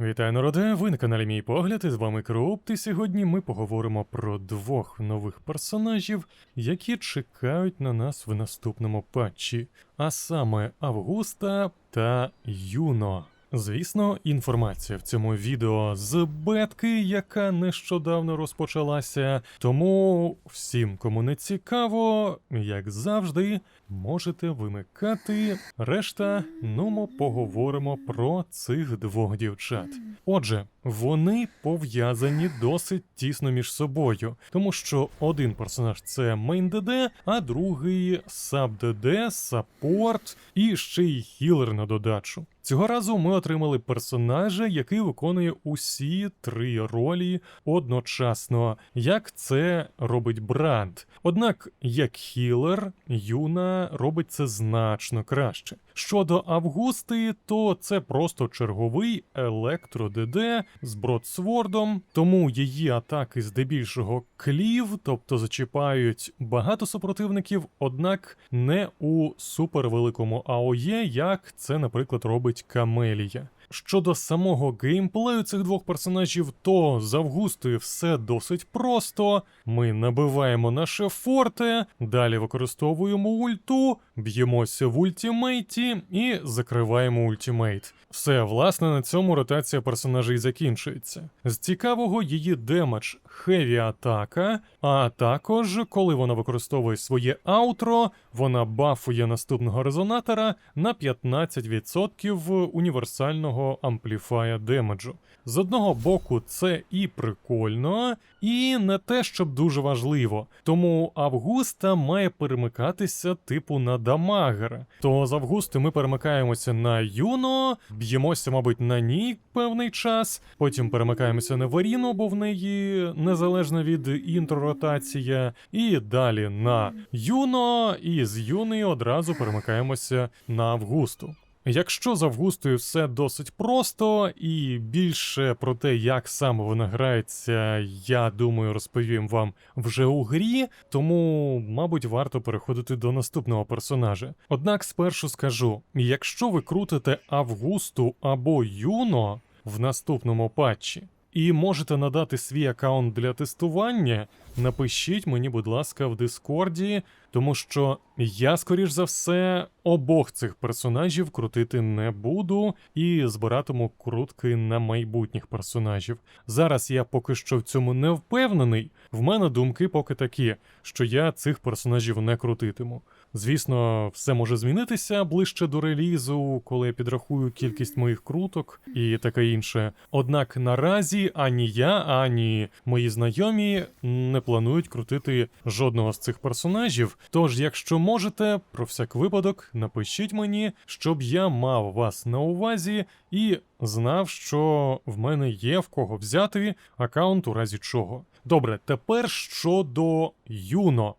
Вітаю народе, ви на каналі Мій Погляд, і з вами Кроопт, і сьогодні ми поговоримо про двох нових персонажів, які чекають на нас в наступному патчі, а саме Августа та Юно. Звісно, інформація в цьому відео з бетки, яка нещодавно розпочалася. Тому всім, кому не цікаво, як завжди, можете вимикати. Решта, ну ми поговоримо про цих двох дівчат. Отже, вони пов'язані досить тісно між собою, тому що один персонаж це мейн ДД, а другий саб ДД, саппорт і ще й хілер на додачу. Цього разу ми отримали персонажа, який виконує усі три ролі одночасно, як це робить Бранд. Однак, як хілер, Юна робить це значно краще. Щодо Августи, то це просто черговий електро ДД з бродсвордом, тому її атаки здебільшого клів, тобто зачіпають багато супротивників, однак не у супервеликому АОЄ, як це, наприклад, робить Камелія. Щодо самого геймплею цих двох персонажів, то з Августою все досить просто. Ми набиваємо наше форте, далі використовуємо ульту, б'ємося в ультімейті і закриваємо ультімейт. Все, власне, на цьому ротація персонажей закінчується. З цікавого її демедж хеві атака, а також, коли вона використовує своє аутро, вона бафує наступного резонатора на 15% універсального ампліфая демеджу. З одного боку, це і прикольно, і не те, щоб дуже важливо. Тому Августа має перемикатися типу на дамагера. То з Августи ми перемикаємося на Юно, б'ємося, мабуть, на ній певний час, потім перемикаємося на Варіну, бо в неї незалежна від інтро ротація, і далі на Юно, і з Юни одразу перемикаємося на Августу. Якщо з Августою все досить просто, і більше про те, як саме вона грається, я думаю, розповім вам вже у грі, тому, мабуть, варто переходити до наступного персонажа. Однак спершу скажу: якщо ви крутите Августу або Юно в наступному патчі, і можете надати свій аккаунт для тестування, напишіть мені, будь ласка, в Дискорді, тому що я, скоріш за все, обох цих персонажів крутити не буду і збиратиму крутки на майбутніх персонажів. Зараз я поки що в цьому не впевнений. В мене думки поки такі, що я цих персонажів не крутитиму. Звісно, все може змінитися ближче до релізу, коли я підрахую кількість моїх круток і таке інше. Однак наразі ані я, ані мої знайомі не планують крутити жодного з цих персонажів. Тож, якщо можете, про всяк випадок, напишіть мені, щоб я мав вас на увазі і знав, що в мене є в кого взяти аккаунт у разі чого. Добре, тепер щодо Юно.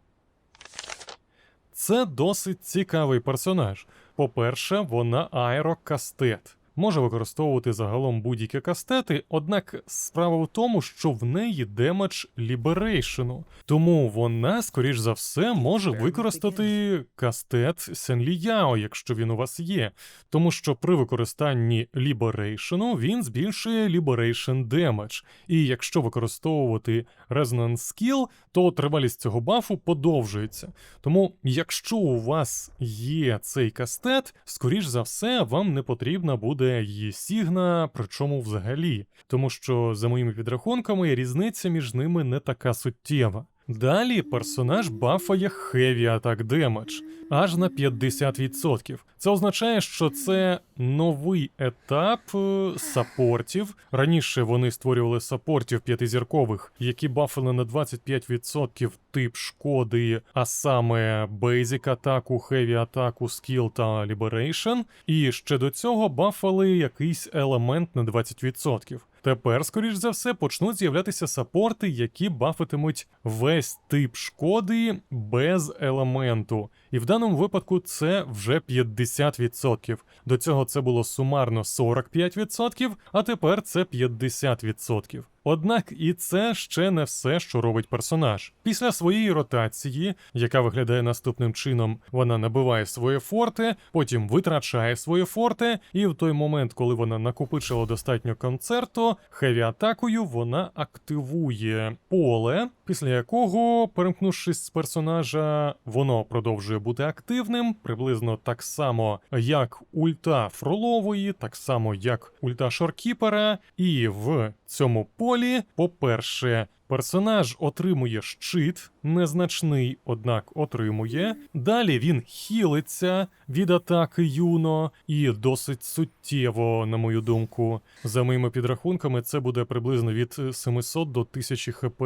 Це досить цікавий персонаж. По-перше, вона аерокастет. Може використовувати загалом будь-які кастети, однак справа в тому, що в неї демедж ліберейшену. Тому вона, скоріш за все, може використати кастет Сенліяо, якщо він у вас є. Тому що при використанні ліберейшену він збільшує ліберейшн демедж. І якщо використовувати Resonance Skill, то тривалість цього бафу подовжується. Тому, якщо у вас є цей кастет, скоріш за все, вам не потрібна буде її сігна, причому взагалі, тому що, за моїми підрахунками, різниця між ними не така суттєва. Далі персонаж бафає Heavy Attack Damage аж на 50%. Це означає, що це новий етап е, саппортів. Раніше вони створювали саппортів п'ятизіркових, які бафили на 25% тип шкоди, а саме Basic атаку, Heavy атаку, Skill та Liberation. І ще до цього бафали якийсь елемент на 20%. Тепер, скоріш за все, почнуть з'являтися сапорти, які бафитимуть весь тип шкоди без елементу. І в даному випадку це вже 50%. До цього це було сумарно 45%, а тепер це 50%. Однак і це ще не все, що робить персонаж. Після своєї ротації, яка виглядає наступним чином, вона набиває своє форте, потім витрачає своє форте, і в той момент, коли вона накопичила достатньо концерту, хеві атакою вона активує поле, після якого, перемкнувшись з персонажа, воно продовжує бути активним, приблизно так само, як ульта Фролової, так само як ульта Шоркіпера, і в цьому полі, по-перше, персонаж отримує щит, незначний, однак отримує. Далі він хілиться від атаки Юно і досить суттєво, на мою думку. За моїми підрахунками, це буде приблизно від 700 до 1000 хп.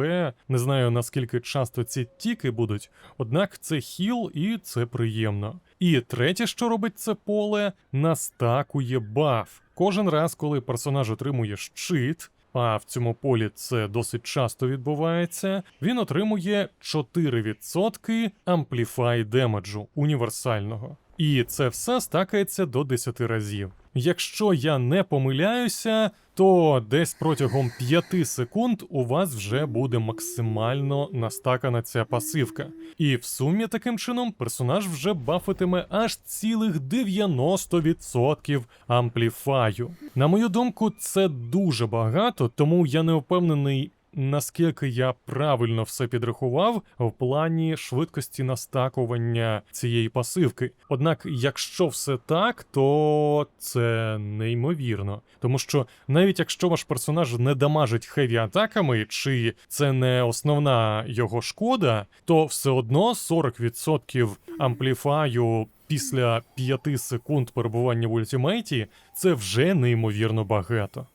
Не знаю наскільки часто ці тіки будуть, однак це хіл і це приємно. І третє, що робить це поле, настакує баф. Кожен раз, коли персонаж отримує щит, а в цьому полі це досить часто відбувається, він отримує 4% Amplify демеджу універсального. І це все стакається до 10 разів. Якщо я не помиляюся, то десь протягом 5 секунд у вас вже буде максимально настакана ця пасивка. І в сумі таким чином персонаж вже бафитиме аж цілих 90% ампліфаю. На мою думку, це дуже багато, тому я не впевнений. Наскільки я правильно все підрахував в плані швидкості настакування цієї пасивки. Однак, якщо все так, то це неймовірно. Тому що навіть якщо ваш персонаж не дамажить хеві атаками, чи це не основна його шкода, то все одно 40% ампліфаю після 5 секунд перебування в ультимейті це вже неймовірно багато.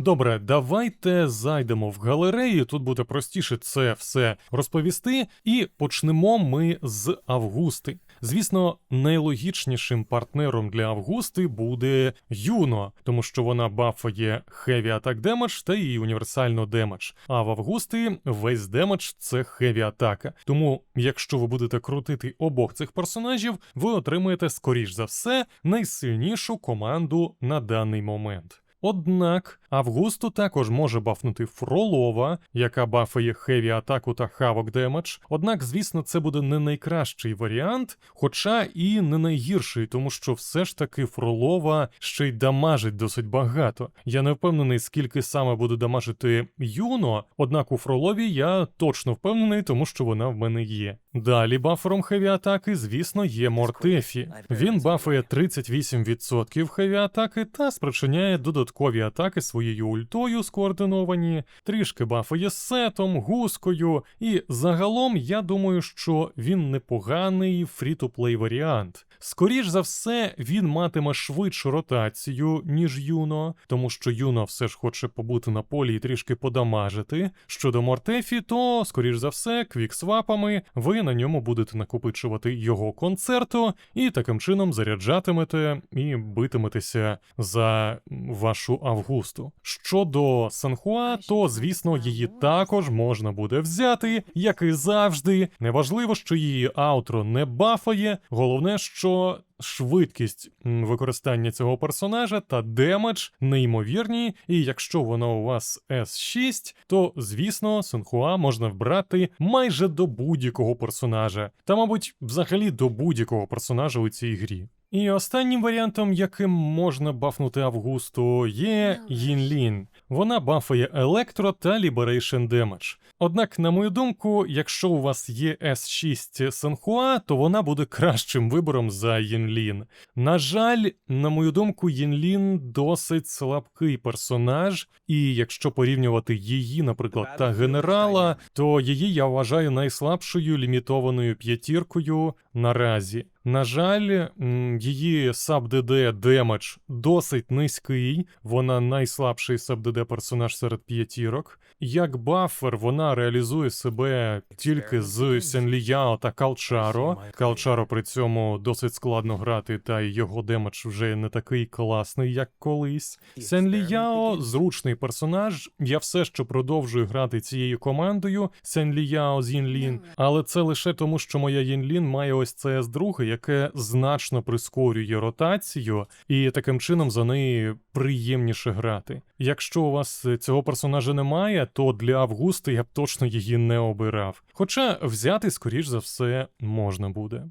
Добре, давайте зайдемо в галерею. Тут буде простіше це все розповісти. І почнемо ми з Августи. Звісно, найлогічнішим партнером для Августи буде Юно, тому що вона бафає Heavy Attack Damage та її універсально демедж. А в Августи весь демедж це хеві атака. Тому, якщо ви будете крутити обох цих персонажів, ви отримаєте, скоріш за все, найсильнішу команду на даний момент. Однак Августу також може бафнути Фролова, яка бафає хеві атаку та хавок демедж. Однак, звісно, це буде не найкращий варіант, хоча і не найгірший, тому що все ж таки Фролова ще й дамажить досить багато. Я не впевнений, скільки саме буде дамажити Юно, однак у Фролові я точно впевнений, тому що вона в мене є. Далі бафером хеві атаки, звісно, є Мортефі. Він бафає 38% хеві атаки та спричиняє додаткові атаки своєю ультою скоординовані, трішки сетом, гускою, і загалом я думаю, що він непоганий фрі-то-плей варіант. Скоріш за все, він матиме швидшу ротацію, ніж Юно, тому що Юно все ж хоче побути на полі і трішки подамажити. Щодо Мортефі, то, скоріш за все, квіксвапами ви на ньому будете накопичувати його концерту і таким чином заряджатимете і битиметеся за вашу Августу. Щодо Санхуа, то звісно її також можна буде взяти, як і завжди. Неважливо, що її аутро не бафає, головне, що швидкість використання цього персонажа та демедж неймовірні, і якщо воно у вас S6, то звісно Сенхуа можна вбрати майже до будь-якого персонажа, та, мабуть, взагалі до будь-якого персонажа у цій грі. І останнім варіантом, яким можна бафнути Августу, є Їнлін. Вона бафає Електро та Liberation Damage. Однак, на мою думку, якщо у вас є S6 Сенхуа, то вона буде кращим вибором за Їнлін. На жаль, на мою думку, Їнлін досить слабкий персонаж, і якщо порівнювати її, наприклад, та генерала, то її я вважаю найслабшою лімітованою п'ятіркою наразі. На жаль, її саб-ДД демедж досить низький, вона найслабший саб-ДД персонаж серед п'ятірок. Як бафер вона реалізує себе тільки з Сенліяо та Калчаро. Калчаро при цьому досить складно грати, та його демедж вже не такий класний, як колись. Сенліяо зручний персонаж. Я все ще продовжую грати цією командою Сенліяо з Їнлін, але це лише тому, що моя Їнлін має ось cs 2 яке значно прискорює ротацію, і таким чином за неї приємніше грати. Якщо у вас цього персонажа немає, то для Августи я б точно її не обирав. Хоча взяти, скоріш за все, можна буде.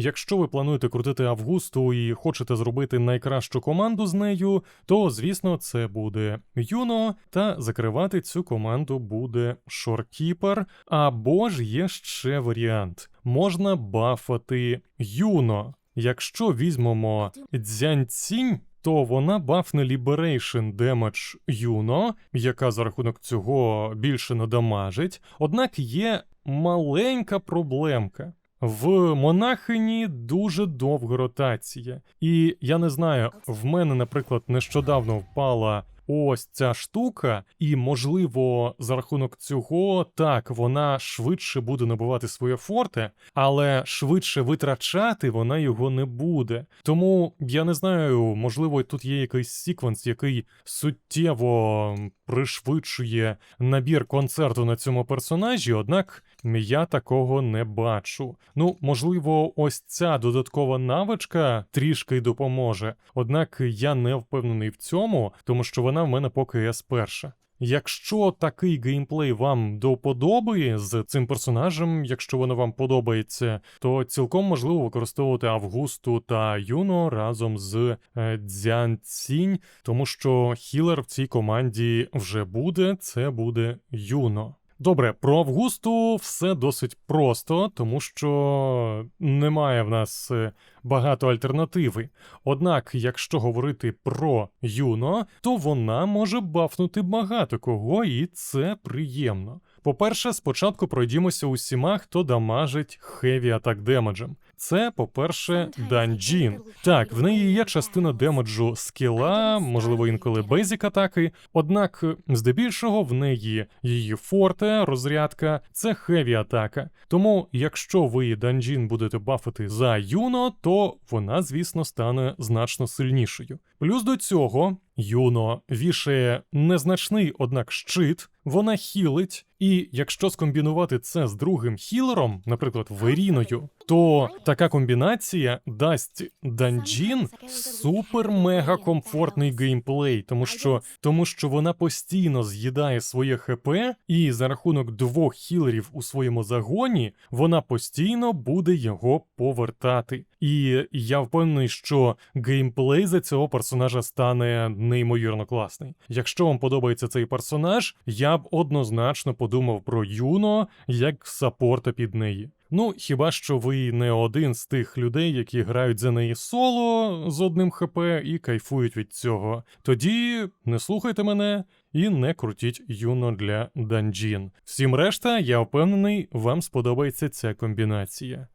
Якщо ви плануєте крутити Августу і хочете зробити найкращу команду з нею, то звісно це буде Юно, та закривати цю команду буде Шоркіпер. Або ж є ще варіант: можна бафати Юно. Якщо візьмемо Дзянцінь, то вона бафне Liberation Damage Юно, яка за рахунок цього більше надамажить. Однак є маленька проблемка. В монахині дуже довга ротація. І я не знаю, в мене, наприклад, нещодавно впала ось ця штука, і, можливо, за рахунок цього, так, вона швидше буде набувати своє форте, але швидше витрачати вона його не буде. Тому я не знаю, можливо, тут є якийсь секвенс, який суттєво пришвидшує набір концерту на цьому персонажі, однак я такого не бачу. Ну, можливо, ось ця додаткова навичка трішки допоможе, однак я не впевнений в цьому, тому що вона в мене поки є перша. Якщо такий геймплей вам до вподоби з цим персонажем, якщо воно вам подобається, то цілком можливо використовувати Августу та Юно разом з е, Дзян Цінь, тому що хілер в цій команді вже буде, це буде Юно. Добре, про Августу все досить просто, тому що немає в нас е, багато альтернативи. Однак, якщо говорити про Юно, то вона може бафнути багато кого, і це приємно. По-перше, спочатку пройдімося усіма, хто дамажить хеві атак демеджем. Це, по-перше, Данджін. Так, в неї є частина демеджу скіла, можливо, інколи бейзік атаки. Однак, здебільшого, в неї її форте, розрядка, це хеві атака. Тому, якщо ви Данджін будете бафити за Юно, то вона, звісно, стане значно сильнішою. Плюс до цього Юно вішає незначний, однак щит, вона хілить, і якщо скомбінувати це з другим хілером, наприклад, Веріною, то така комбінація дасть Данджін супер-мега комфортний геймплей, тому що, тому що вона постійно з'їдає своє ХП, і за рахунок двох хілерів у своєму загоні вона постійно буде його повертати. І я впевнений, що геймплей за цього персонажа стане неймовірно класний. Якщо вам подобається цей персонаж, я б однозначно подумав про Юно як саппорта під неї. Ну, хіба що ви не один з тих людей, які грають за неї соло з одним ХП і кайфують від цього. Тоді не слухайте мене і не крутіть юно для данджін. Всім решта, я впевнений, вам сподобається ця комбінація.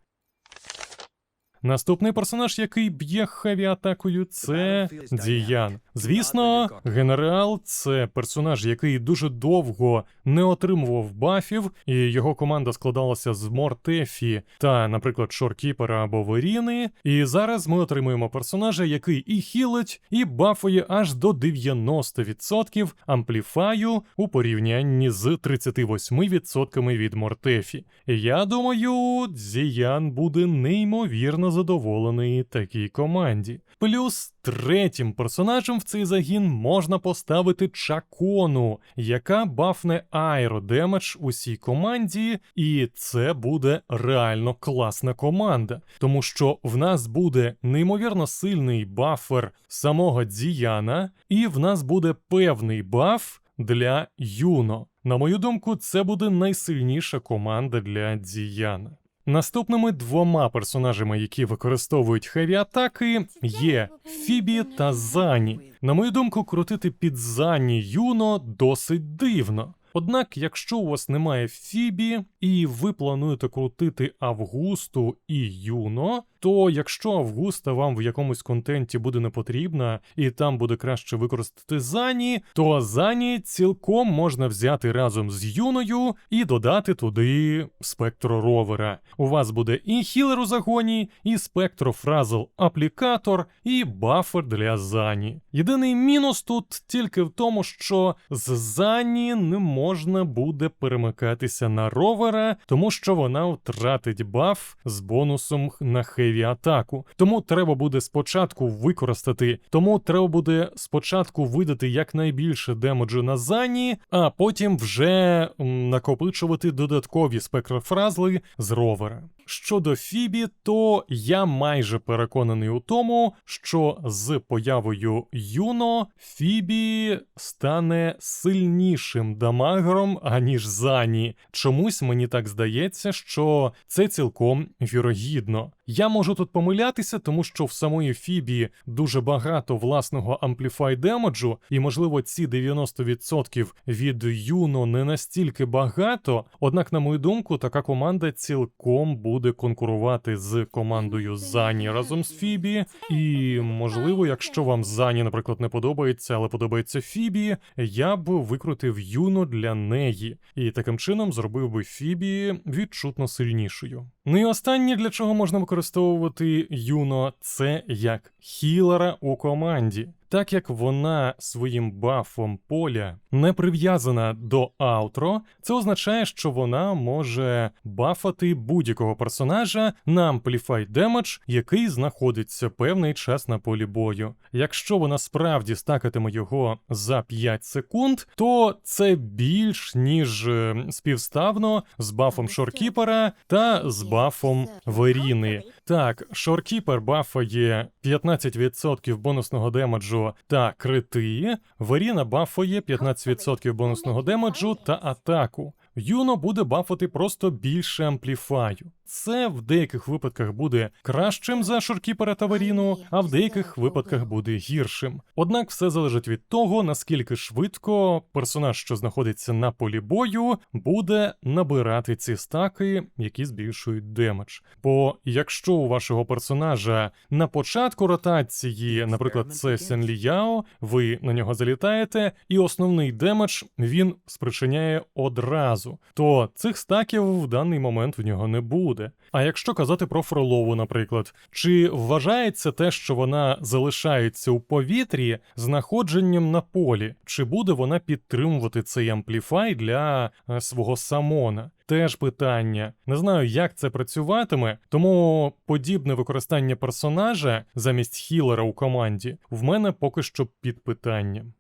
Наступний персонаж, який б'є хеві атакою, це Діян. Звісно, генерал це персонаж, який дуже довго не отримував бафів, і його команда складалася з Мортефі та, наприклад, Шоркіпера або Веріни. І зараз ми отримуємо персонажа, який і хілить, і бафує аж до 90% ампліфаю у порівнянні з 38% від Мортефі. Я думаю, Дзіян буде неймовірно задоволений такій команді. Плюс третім персонажем в цей загін можна поставити Чакону, яка бафне аеродемедж усій команді, і це буде реально класна команда, тому що в нас буде неймовірно сильний бафер самого Діяна, і в нас буде певний баф для Юно. На мою думку, це буде найсильніша команда для Діяна. Наступними двома персонажами, які використовують хеві атаки, є Фібі та Зані. На мою думку, крутити під Зані Юно досить дивно. Однак, якщо у вас немає Фібі, і ви плануєте крутити Августу і Юно, то якщо Августа вам в якомусь контенті буде не потрібна, і там буде краще використати Зані, то Зані цілком можна взяти разом з Юною і додати туди спектроровера. У вас буде і хілер у загоні, і спектрофразл аплікатор, і бафер для Зані. Єдиний мінус тут тільки в тому, що з Зані не можна можна буде перемикатися на ровера, тому що вона втратить баф з бонусом на хеві атаку. Тому треба буде спочатку використати, тому треба буде спочатку видати якнайбільше демеджу на зані, а потім вже накопичувати додаткові спекрофразли з ровера. Щодо Фібі, то я майже переконаний у тому, що з появою Юно Фібі стане сильнішим дамагером, аніж Зані. Чомусь мені так здається, що це цілком вірогідно. Я можу тут помилятися, тому що в самої Фібі дуже багато власного ампліфай демеджу, і можливо ці 90% від Юно не настільки багато. Однак, на мою думку, така команда цілком буде конкурувати з командою Зані разом з Фібі. І можливо, якщо вам Зані, наприклад, не подобається, але подобається Фібі, я б викрутив Юно для неї, і таким чином зробив би Фібі відчутно сильнішою. Ну і останнє, для чого можна використовувати Юно, це як хілера у команді. Так як вона своїм бафом поля не прив'язана до аутро, це означає, що вона може бафати будь-якого персонажа на Amplify Damage, який знаходиться певний час на полі бою. Якщо вона справді стакатиме його за 5 секунд, то це більш ніж е, співставно з бафом Шоркіпера та з бафом Веріни. Так, Шоркіпер бафає 15% бонусного демеджу та крити, Веріна бафає 15% бонусного демеджу та атаку. Юно буде бафати просто більше ампліфаю. Це в деяких випадках буде кращим за Шоркіпера та Веріну, а в деяких випадках буде гіршим. Однак все залежить від того, наскільки швидко персонаж, що знаходиться на полі бою, буде набирати ці стаки, які збільшують демедж. Бо якщо у вашого персонажа на початку ротації, наприклад, це Сен Яо, ви на нього залітаєте, і основний демедж він спричиняє одразу, то цих стаків в даний момент в нього не буде. А якщо казати про Фролову, наприклад, чи вважається те, що вона залишається у повітрі знаходженням на полі, чи буде вона підтримувати цей ампліфай для е, свого самона? Теж питання. Не знаю, як це працюватиме, тому подібне використання персонажа замість хілера у команді в мене поки що під питанням.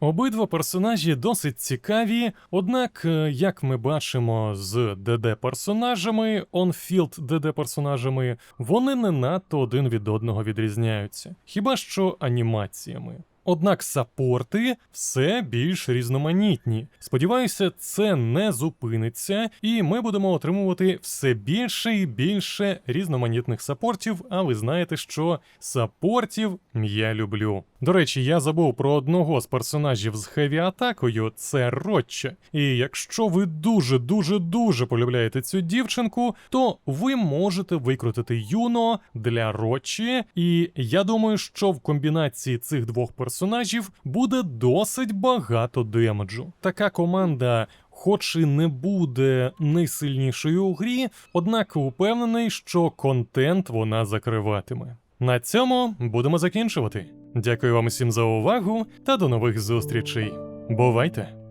Обидва персонажі досить цікаві, однак, е, як ми бачимо з ДД-персонажами, онфілд ДД-персонажами, вони не надто один від одного відрізняються, хіба що анімаціями. Однак саппорти все більш різноманітні. Сподіваюся, це не зупиниться, і ми будемо отримувати все більше і більше різноманітних саппортів. А ви знаєте, що саппортів я люблю. До речі, я забув про одного з персонажів з хеві атакою, це Ротча. І якщо ви дуже дуже дуже полюбляєте цю дівчинку, то ви можете викрутити Юно для Ротчі. І я думаю, що в комбінації цих двох персонажів буде досить багато демеджу. Така команда. Хоч і не буде найсильнішою у грі, однак упевнений, що контент вона закриватиме. На цьому будемо закінчувати. Дякую вам усім за увагу та до нових зустрічей. Бувайте!